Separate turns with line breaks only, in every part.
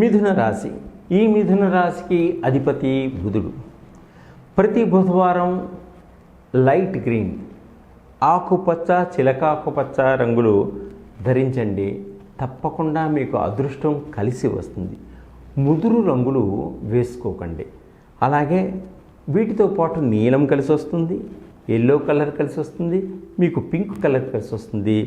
మిథున రాశి ఈ మిథున రాశికి అధిపతి బుధుడు ప్రతి బుధవారం లైట్ గ్రీన్ ఆకుపచ్చ చిలకాకుపచ్చ రంగులు ధరించండి తప్పకుండా మీకు అదృష్టం కలిసి వస్తుంది ముదురు రంగులు వేసుకోకండి అలాగే వీటితో పాటు నీలం కలిసి వస్తుంది ఎల్లో కలర్ కలిసి వస్తుంది మీకు పింక్ కలర్ కలిసి వస్తుంది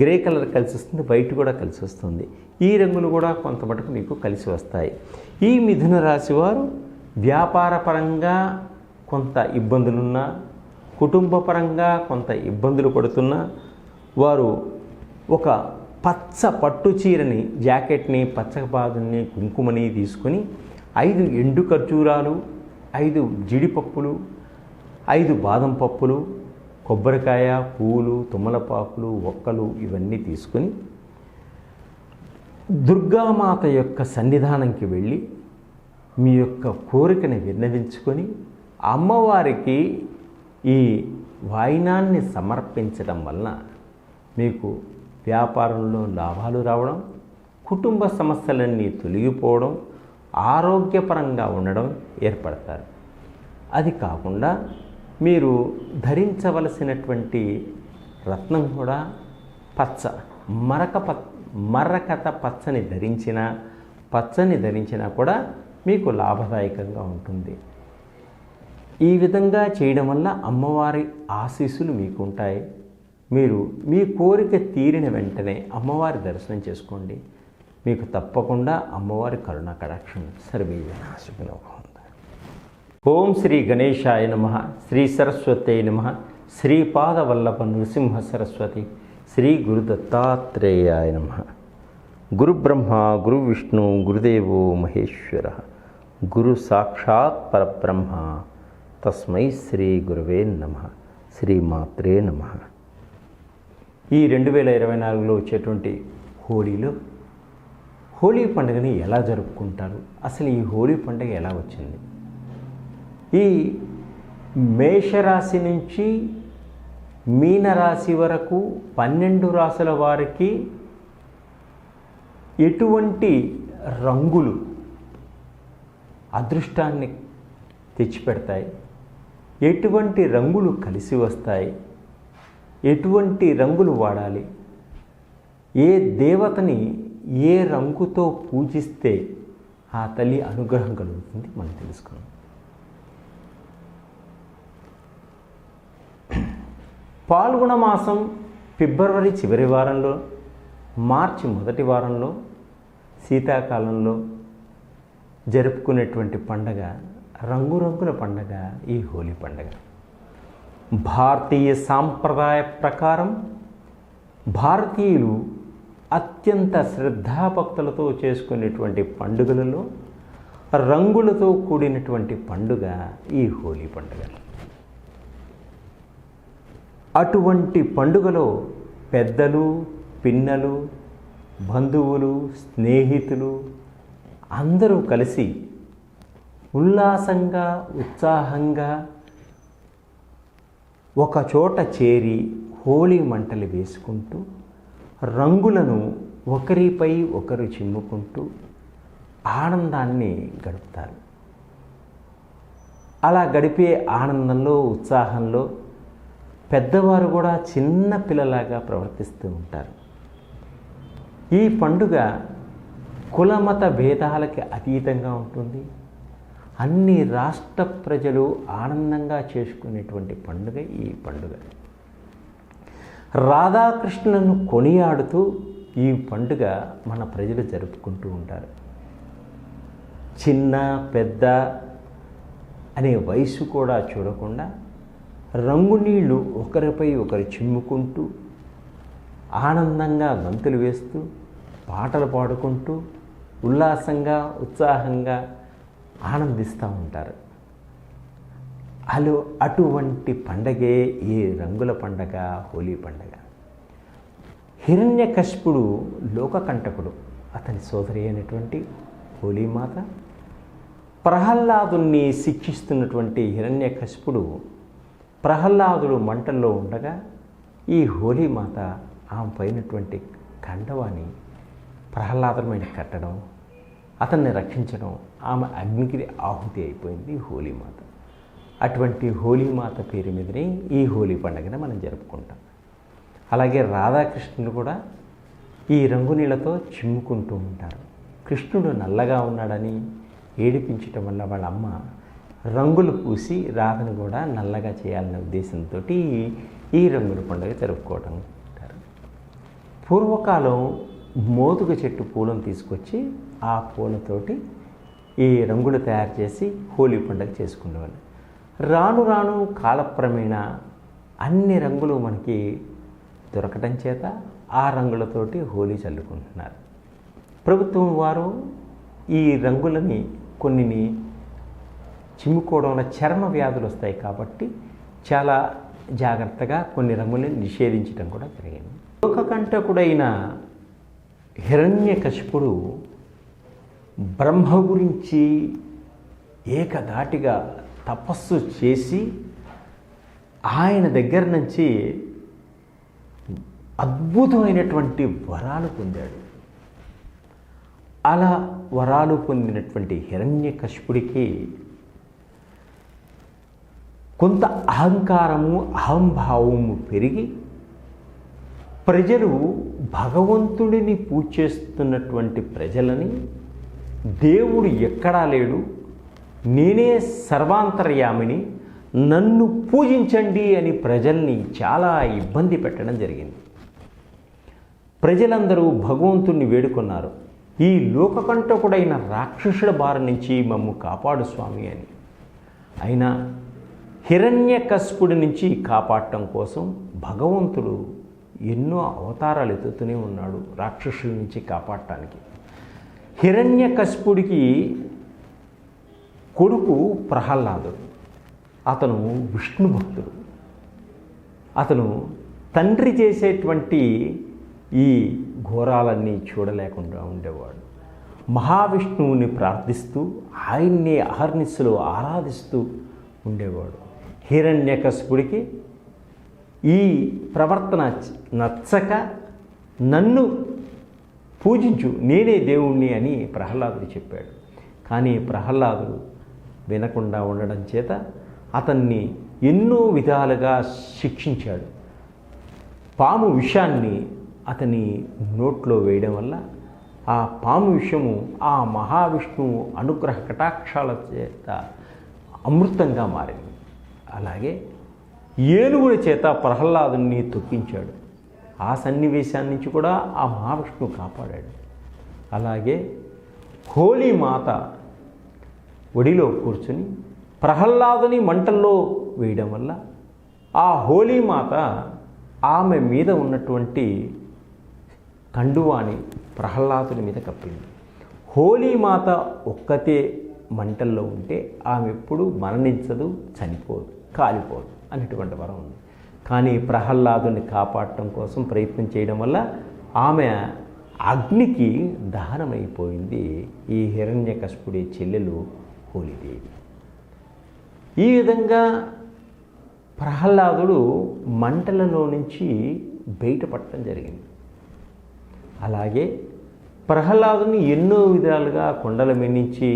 గ్రే కలర్ కలిసి వస్తుంది వైట్ కూడా కలిసి వస్తుంది ఈ రంగులు కూడా కొంత మటుకు మీకు కలిసి వస్తాయి ఈ మిథున రాశి వారు వ్యాపారపరంగా కొంత ఇబ్బందులున్నా కుటుంబపరంగా కొంత ఇబ్బందులు పడుతున్నా వారు ఒక పచ్చ పట్టు చీరని జాకెట్ని పచ్చపాదుని కుంకుమని తీసుకుని ఐదు ఎండు ఖర్జూరాలు ఐదు జీడిపప్పులు ఐదు బాదం పప్పులు కొబ్బరికాయ పూలు తుమ్మలపాకులు ఒక్కలు ఇవన్నీ తీసుకుని దుర్గామాత యొక్క సన్నిధానంకి వెళ్ళి మీ యొక్క కోరికని విన్నవించుకొని అమ్మవారికి ఈ వాయినాన్ని సమర్పించడం వలన మీకు వ్యాపారంలో లాభాలు రావడం కుటుంబ సమస్యలన్నీ తొలగిపోవడం ఆరోగ్యపరంగా ఉండడం ఏర్పడతారు అది కాకుండా మీరు ధరించవలసినటువంటి రత్నం కూడా పచ్చ మరక ప మరకత పచ్చని ధరించిన పచ్చని ధరించినా కూడా మీకు లాభదాయకంగా ఉంటుంది ఈ విధంగా చేయడం వల్ల అమ్మవారి ఆశీస్సులు మీకు ఉంటాయి మీరు మీ కోరిక తీరిన వెంటనే అమ్మవారి దర్శనం చేసుకోండి మీకు తప్పకుండా అమ్మవారి కరుణ సర్వీ సర్వీజనాశుకునోకం ఓం శ్రీ గణేశాయ నమ శ్రీ సరస్వతి నమ శ్రీపాదవల్లభ నృసింహ సరస్వతి శ్రీ గురుదత్తాత్రేయాయ నమ గురుబ్రహ్మ గురు విష్ణు గురుదేవో మహేశ్వర గురు సాక్షాత్ పరబ్రహ్మ తస్మై శ్రీ గురువే నమ శ్రీమాత్రే నమ ఈ రెండు వేల ఇరవై నాలుగులో వచ్చేటువంటి హోలీలో హోలీ పండుగని ఎలా జరుపుకుంటారు అసలు ఈ హోలీ పండుగ ఎలా వచ్చింది ఈ మేషరాశి నుంచి మీనరాశి వరకు పన్నెండు రాశుల వారికి ఎటువంటి రంగులు అదృష్టాన్ని తెచ్చిపెడతాయి ఎటువంటి రంగులు కలిసి వస్తాయి ఎటువంటి రంగులు వాడాలి ఏ దేవతని ఏ రంగుతో పూజిస్తే ఆ తల్లి అనుగ్రహం కలుగుతుంది మనం తెలుసుకున్నాం పాల్గొన మాసం ఫిబ్రవరి చివరి వారంలో మార్చి మొదటి వారంలో శీతాకాలంలో జరుపుకునేటువంటి పండగ రంగురంగుల పండగ ఈ హోలీ పండగ భారతీయ సాంప్రదాయ ప్రకారం భారతీయులు అత్యంత శ్రద్ధాభక్తులతో చేసుకునేటువంటి పండుగలలో రంగులతో కూడినటువంటి పండుగ ఈ హోలీ పండుగ అటువంటి పండుగలో పెద్దలు పిన్నలు బంధువులు స్నేహితులు అందరూ కలిసి ఉల్లాసంగా ఉత్సాహంగా ఒక చోట చేరి హోలీ మంటలు వేసుకుంటూ రంగులను ఒకరిపై ఒకరు చిమ్ముకుంటూ ఆనందాన్ని గడుపుతారు అలా గడిపే ఆనందంలో ఉత్సాహంలో పెద్దవారు కూడా చిన్న పిల్లలాగా ప్రవర్తిస్తూ ఉంటారు ఈ పండుగ కులమత భేదాలకి అతీతంగా ఉంటుంది అన్ని రాష్ట్ర ప్రజలు ఆనందంగా చేసుకునేటువంటి పండుగ ఈ పండుగ రాధాకృష్ణను కొనియాడుతూ ఈ పండుగ మన ప్రజలు జరుపుకుంటూ ఉంటారు చిన్న పెద్ద అనే వయసు కూడా చూడకుండా రంగు నీళ్లు ఒకరిపై ఒకరు చిమ్ముకుంటూ ఆనందంగా గంతులు వేస్తూ పాటలు పాడుకుంటూ ఉల్లాసంగా ఉత్సాహంగా ఆనందిస్తూ ఉంటారు అలో అటువంటి పండగే ఈ రంగుల పండగ హోలీ పండగ కష్పుడు లోకకంటకుడు అతని సోదరి అయినటువంటి హోలీమాత ప్రహ్లాదుని శిక్షిస్తున్నటువంటి కష్పుడు ప్రహ్లాదుడు మంటల్లో ఉండగా ఈ హోలీమాత ఆమె పైనటువంటి కండవాన్ని ప్రహ్లాదమైన కట్టడం అతన్ని రక్షించడం ఆమె అగ్నికి ఆహుతి అయిపోయింది హోలీమాత అటువంటి హోలీమాత పేరు మీదనే ఈ హోలీ పండుగనే మనం జరుపుకుంటాం అలాగే రాధాకృష్ణులు కూడా ఈ రంగు నీళ్ళతో చిమ్ముకుంటూ ఉంటారు కృష్ణుడు నల్లగా ఉన్నాడని ఏడిపించటం వల్ల వాళ్ళ అమ్మ రంగులు పూసి రాధను కూడా నల్లగా చేయాలనే ఉద్దేశంతో ఈ రంగుల పండుగ జరుపుకోవడం అంటారు పూర్వకాలం మోతుక చెట్టు పూలను తీసుకొచ్చి ఆ పూలతోటి ఈ రంగులు తయారు చేసి హోలీ పండుగ చేసుకునేవాళ్ళు రాను రాను కాలక్రమేణ అన్ని రంగులు మనకి దొరకటం చేత ఆ రంగులతోటి హోలీ చల్లుకుంటున్నారు ప్రభుత్వం వారు ఈ రంగులని కొన్నిని చిమ్ముకోవడం వల్ల చర్మ వ్యాధులు వస్తాయి కాబట్టి చాలా జాగ్రత్తగా కొన్ని రంగుల్ని నిషేధించడం కూడా జరిగింది హిరణ్య హిరణ్యకశిపుడు బ్రహ్మ గురించి ఏకధాటిగా తపస్సు చేసి ఆయన దగ్గర నుంచి అద్భుతమైనటువంటి వరాలు పొందాడు అలా వరాలు పొందినటువంటి హిరణ్యకశిపుడికి కొంత అహంకారము అహంభావము పెరిగి ప్రజలు భగవంతుడిని పూజ చేస్తున్నటువంటి ప్రజలని దేవుడు ఎక్కడా లేడు నేనే సర్వాంతర్యామిని నన్ను పూజించండి అని ప్రజల్ని చాలా ఇబ్బంది పెట్టడం జరిగింది ప్రజలందరూ భగవంతుణ్ణి వేడుకున్నారు ఈ లోకకంటకుడైన రాక్షసుల బారి నుంచి మమ్ము కాపాడు స్వామి అని అయినా హిరణ్యకస్పుడి నుంచి కాపాడటం కోసం భగవంతుడు ఎన్నో అవతారాలు ఎత్తుతూనే ఉన్నాడు రాక్షసుల నుంచి కాపాడటానికి హిరణ్యకస్పుడికి కొడుకు ప్రహ్లాదుడు అతను విష్ణు భక్తుడు అతను తండ్రి చేసేటువంటి ఈ ఘోరాలన్నీ చూడలేకుండా ఉండేవాడు మహావిష్ణువుని ప్రార్థిస్తూ ఆయన్ని అహర్నిస్సులు ఆరాధిస్తూ ఉండేవాడు హిరణ్యకశిపుడికి ఈ ప్రవర్తన నచ్చక నన్ను పూజించు నేనే దేవుణ్ణి అని ప్రహ్లాదుడు చెప్పాడు కానీ ప్రహ్లాదుడు వినకుండా ఉండడం చేత అతన్ని ఎన్నో విధాలుగా శిక్షించాడు పాము విషాన్ని అతని నోట్లో వేయడం వల్ల ఆ పాము విషము ఆ మహావిష్ణువు అనుగ్రహ కటాక్షాల చేత అమృతంగా మారింది అలాగే ఏనుగుడి చేత ప్రహ్లాదుని తొక్కించాడు ఆ సన్నివేశాన్ని నుంచి కూడా ఆ మహావిష్ణువు కాపాడాడు అలాగే హోలీ మాత ఒడిలో కూర్చుని ప్రహ్లాదుని మంటల్లో వేయడం వల్ల ఆ హోలీ మాత ఆమె మీద ఉన్నటువంటి కండువాని ప్రహ్లాదుని మీద కప్పింది హోలీ మాత ఒక్కతే మంటల్లో ఉంటే ఆమె ఎప్పుడు మరణించదు చనిపోదు కాలిపోదు అనేటువంటి వరం ఉంది కానీ ప్రహ్లాదుని కాపాడటం కోసం ప్రయత్నం చేయడం వల్ల ఆమె అగ్నికి దహనమైపోయింది ఈ హిరణ్య హిరణ్యకశపుడి చెల్లెలు హోలిదేవి ఈ విధంగా ప్రహ్లాదుడు మంటలలో నుంచి బయటపడటం జరిగింది అలాగే ప్రహ్లాదుని ఎన్నో విధాలుగా కొండల మెన్నించి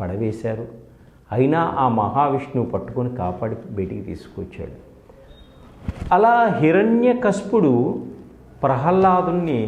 పడవేశారు అయినా ఆ మహావిష్ణువు పట్టుకొని కాపాడి బయటికి తీసుకొచ్చాడు అలా కస్పుడు ప్రహ్లాదుని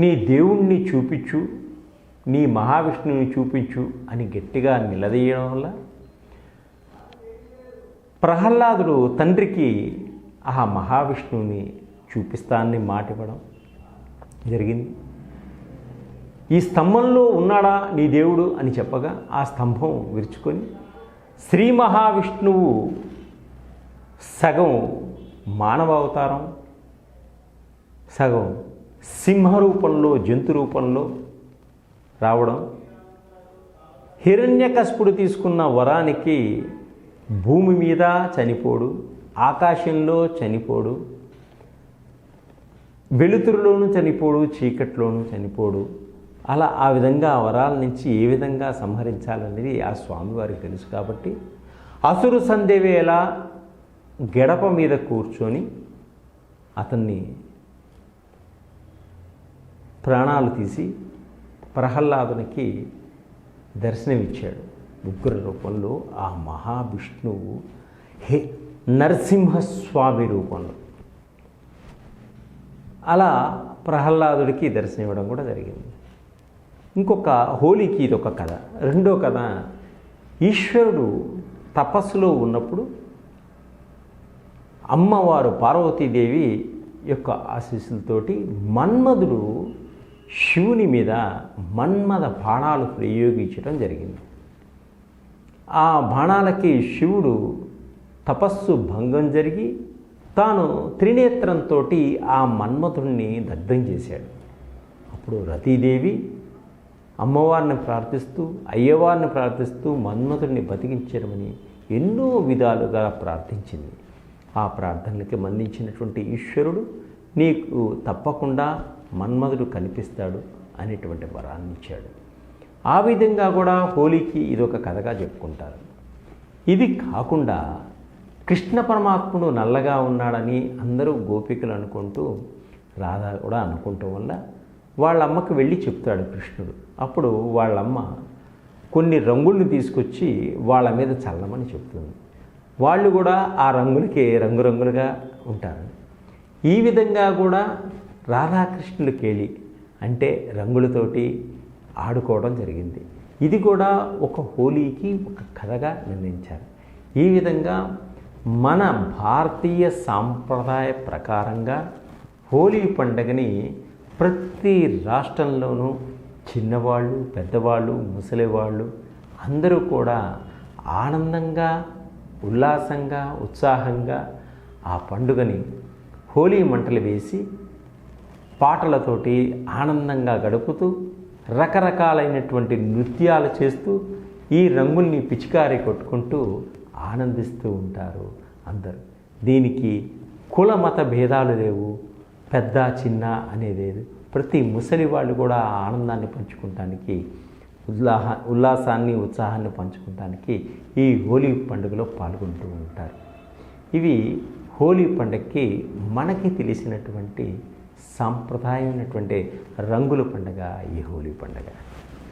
నీ దేవుణ్ణి చూపించు నీ మహావిష్ణువుని చూపించు అని గట్టిగా నిలదీయడం వల్ల ప్రహ్లాదుడు తండ్రికి ఆ మహావిష్ణువుని చూపిస్తానని మాట ఇవ్వడం జరిగింది ఈ స్తంభంలో ఉన్నాడా నీ దేవుడు అని చెప్పగా ఆ స్తంభం విరుచుకొని శ్రీ మహావిష్ణువు సగం మానవ అవతారం సగం సింహరూపంలో జంతు రూపంలో రావడం హిరణ్యకస్పుడు తీసుకున్న వరానికి భూమి మీద చనిపోడు ఆకాశంలో చనిపోడు వెలుతురులోనూ చనిపోడు చీకట్లోనూ చనిపోడు అలా ఆ విధంగా వరాల నుంచి ఏ విధంగా సంహరించాలనేది ఆ స్వామివారికి తెలుసు కాబట్టి అసురు సంధ్యవేళ గడప మీద కూర్చొని అతన్ని ప్రాణాలు తీసి ప్రహ్లాదునికి దర్శనమిచ్చాడు ఉగ్ర రూపంలో ఆ మహావిష్ణువు హే నరసింహస్వామి రూపంలో అలా ప్రహ్లాదుడికి దర్శనం ఇవ్వడం కూడా జరిగింది ఇంకొక హోలీకి ఇది ఒక కథ రెండో కథ ఈశ్వరుడు తపస్సులో ఉన్నప్పుడు అమ్మవారు పార్వతీదేవి యొక్క ఆశీస్సులతోటి మన్మధుడు శివుని మీద మన్మద బాణాలు ప్రయోగించడం జరిగింది ఆ బాణాలకి శివుడు తపస్సు భంగం జరిగి తాను త్రినేత్రంతో ఆ మన్మథుణ్ణి దగ్ధం చేశాడు అప్పుడు రతీదేవి అమ్మవారిని ప్రార్థిస్తూ అయ్యవారిని ప్రార్థిస్తూ మన్మధుడిని బతికించడమని ఎన్నో విధాలుగా ప్రార్థించింది ఆ ప్రార్థనలకి మందించినటువంటి ఈశ్వరుడు నీకు తప్పకుండా మన్మధుడు కనిపిస్తాడు అనేటువంటి వరాన్ని ఇచ్చాడు ఆ విధంగా కూడా హోలీకి ఇదొక కథగా చెప్పుకుంటారు ఇది కాకుండా కృష్ణ పరమాత్ముడు నల్లగా ఉన్నాడని అందరూ గోపికలు అనుకుంటూ రాధ కూడా అనుకుంటూ వల్ల వాళ్ళమ్మకు వెళ్ళి చెప్తాడు కృష్ణుడు అప్పుడు వాళ్ళమ్మ కొన్ని రంగుల్ని తీసుకొచ్చి వాళ్ళ మీద చల్లమని చెప్తుంది వాళ్ళు కూడా ఆ రంగులకి రంగురంగులుగా ఉంటారు ఈ విధంగా కూడా రాధాకృష్ణులు కేలి అంటే రంగులతోటి ఆడుకోవడం జరిగింది ఇది కూడా ఒక హోలీకి ఒక కథగా నిర్ణయించారు ఈ విధంగా మన భారతీయ సాంప్రదాయ ప్రకారంగా హోలీ పండుగని ప్రతి రాష్ట్రంలోనూ చిన్నవాళ్ళు పెద్దవాళ్ళు ముసలివాళ్ళు అందరూ కూడా ఆనందంగా ఉల్లాసంగా ఉత్సాహంగా ఆ పండుగని హోలీ మంటలు వేసి పాటలతోటి ఆనందంగా గడుపుతూ రకరకాలైనటువంటి నృత్యాలు చేస్తూ ఈ రంగుల్ని పిచికారి కొట్టుకుంటూ ఆనందిస్తూ ఉంటారు అందరూ దీనికి కుల మత భేదాలు లేవు పెద్ద చిన్న అనేది ప్రతి ముసలి వాళ్ళు కూడా ఆనందాన్ని పంచుకోవటానికి ఉల్లాహ ఉల్లాసాన్ని ఉత్సాహాన్ని పంచుకోవటానికి ఈ హోలీ పండుగలో పాల్గొంటూ ఉంటారు ఇవి హోలీ పండుగకి మనకి తెలిసినటువంటి సాంప్రదాయమైనటువంటి రంగుల పండుగ ఈ హోలీ పండుగ